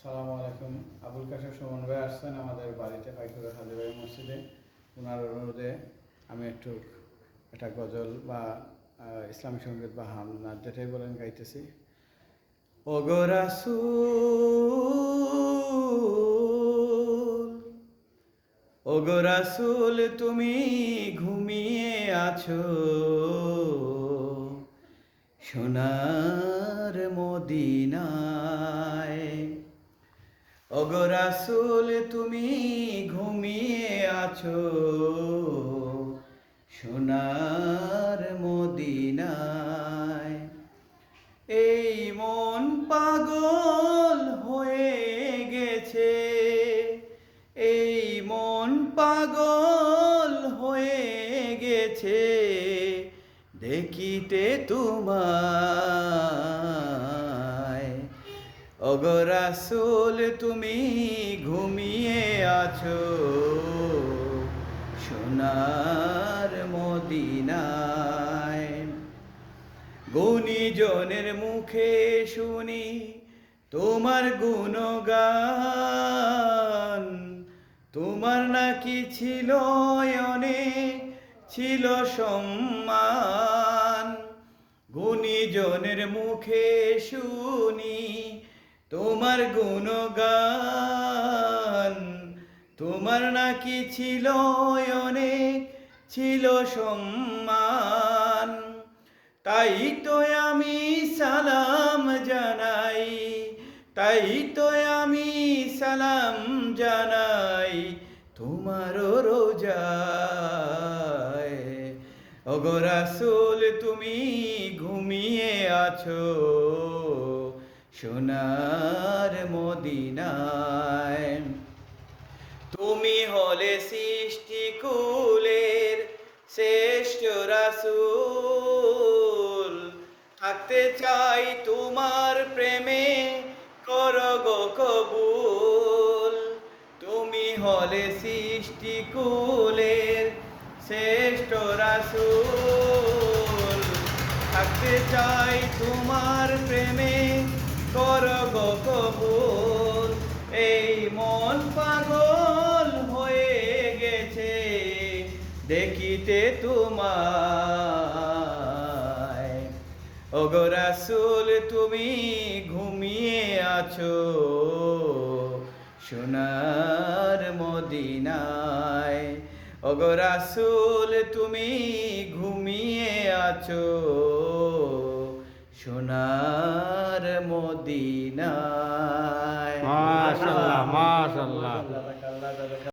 সালামু আলাইকুম। আবুল কাশেম সুমন ভাই আসছেন আমাদের বাড়িতে পাইকুরা হাজিবাই মসজিদে। ওনার অনুরোধে আমি একটু একটা গজল বা ইসলামী সংগীত বা হামনা যেটাই বলেন গাইতেছি। ওগরাসুল ওগরাসুল তুমি ঘুমিয়ে আছো। সোনার মদিনায় অগরাসুল তুমি ঘুমিয়ে আছো। সোনার মদিনায় এই মন পাগল হয়ে গেছে। এই মন পাগল হয়ে গেছে। দেখিতে তোমায় অগরাসুল তুমি ঘুমিয়ে আছো। সোনার মদিনায় গুণীজনের মুখে শুনি তোমার গুণগান। তোমার নাকি ছিল ছিল সম্মান। গুণীজনের মুখে শুনি তোমার গুণগান, তোমার নাকি ছিল অনেক, ছিল সম্মান। তাই তো আমি সালাম জানাই, তাই তো আমি সালাম জানাই তোমার রোজায়। অগরাসুল তুমি ঘুমিয়ে আছো। সোনার মদিনায়। তুমি হলে সৃষ্টি কুলের শ্রেষ্ঠ রাসূল। থাকতে চাই তোমার প্রেমে, কর গো কবুল। তুমি হলে সৃষ্টি কুলের শ্রেষ্ঠ রাসূল। থাকতে চাই তোমার প্রেমে কর গো কবুল। এই মন পাগল হয়ে গেছে, দেখিতে তোমায়। অগরাসুল তুমি ঘুমিয়ে আছো। সোনার মদিনায়। অগরাসুল তুমি ঘুমিয়ে আছো। সোনার মদিনায় মাশাআল্লাহ।